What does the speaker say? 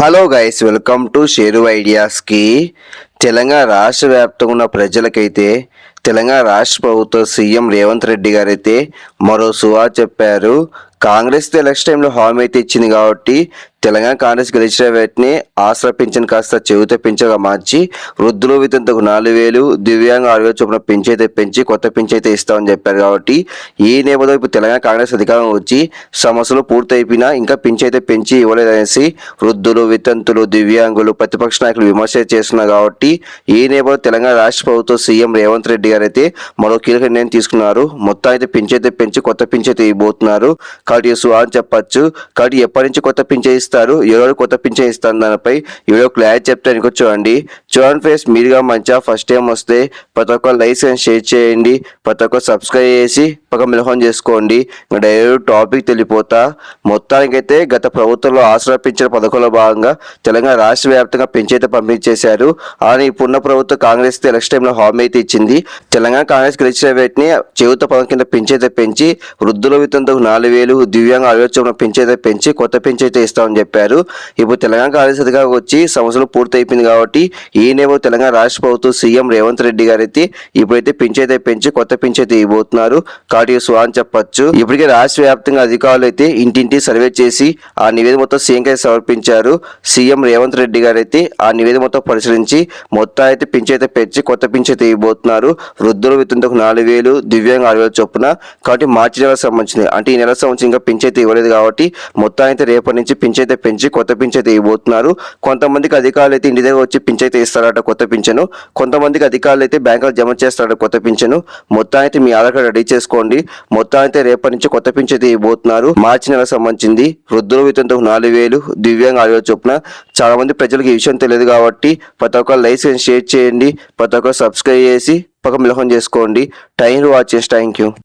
Hello guys welcome to Sheru ఐడియాస్కి Telangana రాష్ట్ర వ్యాప్తంగా ఉన్న ప్రజలకైతే తెలంగాణ రాష్ట్ర ప్రభుత్వ సీఎం రేవంత్ రెడ్డి గారు అయితే మరో సువా చెప్పారు. కాంగ్రెస్ ఎలక్షన్ టైంలో హామీ అయితే ఇచ్చింది కాబట్టి తెలంగాణ కాంగ్రెస్ గెలిచిన వెంటనే ఆసరా పింఛన్ కాస్త చెవితో పింఛగా మార్చి వృద్ధులు వితంతకు నాలుగు వేలు దివ్యాంగ ఆరు వేలు చొప్పున పెంచి అయితే పెంచి కొత్త పెంచి అయితే ఇస్తామని చెప్పారు కాబట్టి ఈ నేపథ్యంలో ఇప్పుడు తెలంగాణ కాంగ్రెస్ అధికారం వచ్చి సమస్యలు పూర్తయిపోయినా ఇంకా పెంచి అయితే పెంచి ఇవ్వలేదనేసి వృద్ధులు వితంతులు దివ్యాంగులు ప్రతిపక్ష నాయకులు విమర్శ చేస్తున్నారు కాబట్టి ఈ నేపథ్యంలో తెలంగాణ రాష్ట్ర ప్రభుత్వ సీఎం రేవంత్ రెడ్డి గారు అయితే మరో కీలక నిర్ణయం తీసుకున్నారు. మొత్తం అయితే పెంచి అయితే పెంచి కొత్త పెంచి అయితే ఇవ్వబోతున్నారు. కాబట్టి సుహా అని చెప్పచ్చు. కాబట్టి ఎప్పటి నుంచి కొత్త పింఛన్ ఇస్తారు. ఎవరు కొత్త పింఛన్ ఇస్తాను దానిపై ఈ వీడియో క్లారిటీ చెప్తాను చూడండి. చూడండి ఫ్రెండ్స్ మీరుగా మంచిగా ఫస్ట్ టైం వస్తే ప్రతి ఒక్క లైసెన్స్ షేర్ చేయండి. ప్రతి ఒక్క సబ్స్క్రైబ్ చేసి పక్క మిలహం చేసుకోండి. ఇంకా డైరెక్ట్ టాపిక్ తెలిపోతా. మొత్తానికైతే గత ప్రభుత్వంలో ఆసరా పింఛన్ పథకంలో భాగంగా తెలంగాణ రాష్ట్ర వ్యాప్తంగా పెంచైతే పంపిణీ చేశారు కానీ ఇప్పుడున్న ప్రభుత్వం కాంగ్రెస్ ఎలక్షన్ టైంలో హామీ అయితే ఇచ్చింది. తెలంగాణ కాంగ్రెస్ గెలిచిన వేటిని చెవుత పథకం కింద పెంచైతే పెంచి వృద్ధుల వితంతకు నాలుగు వేలు దివ్యాంగ ఆలోచన పెంచైతే పెంచి కొత్త పెంచైతే ఇస్తామని చెప్పారు. ఇప్పుడు తెలంగాణ కాంగ్రెస్ వచ్చి సమస్యలు పూర్తయిపోయింది కాబట్టి ఈ నేపథ్యంలో తెలంగాణ రాష్ట్ర ప్రభుత్వం సీఎం రేవంత్ రెడ్డి గారు అయితే ఇప్పుడైతే పెంచైతే పెంచి కొత్త పెంచైతే ఇవ్వబోతున్నారు. కాబట్టి సుహాన్ చెప్పచ్చు. చెప్పొచ్చు ఇప్పటికే రాష్ట్ర వ్యాప్తంగా అధికారులు అయితే ఇంటింటి సర్వే చేసి ఆ నివేదిక మొత్తం సీఎం సమర్పించారు. సీఎం రేవంత్ రెడ్డి గారు అయితే ఆ నివేదిక మొత్తం పరిశీలించి మొత్తం అయితే పింఛైతే పెంచి కొత్త పింఛైతే ఇవ్వబోతున్నారు. వృద్ధుల వితంతకు నాలుగు వేలు దివ్యాంగ ఆరు వేలు చొప్పున. కాబట్టి మార్చి నెలకు సంబంధించింది. అంటే ఈ నెల సంబంధించి ఇంకా పింఛైతే ఇవ్వలేదు కాబట్టి మొత్తం అయితే రేపటి నుంచి పింఛైతే పెంచి కొత్త పింఛైతే ఇవ్వబోతున్నారు. కొంతమందికి అధికారులు అయితే ఇంటి దగ్గర వచ్చి పింఛైతే ఇస్తారట కొత్త పింఛను. కొంతమందికి అధికారులు అయితే బ్యాంకులో జమ చేస్తారట కొత్త పింఛను. మొత్తం అయితే మీ ఆధార్ కార్డు రెడీ చేసుకోండి. మొత్తం అయితే రేపటి నుంచి కొత్త పింఛన్ అయితే ఇవ్వబోతున్నారు. మార్చి నెల సంబంధించింది వృద్ధుల వితంతకు నాలుగు వేలు దివ్యాంగ ఆరు చొప్పున. చాలా మంది ప్రజలకు ఈ విషయం తెలియదు కాబట్టి ప్రతి ఒక్క లైసెన్స్ షేర్ చేయండి. ప్రతి ఒక్క సబ్స్క్రైబ్ చేసి పక్క మిలహం చేసుకోండి. టైం వాచ్ చేసి థ్యాంక్ యూ.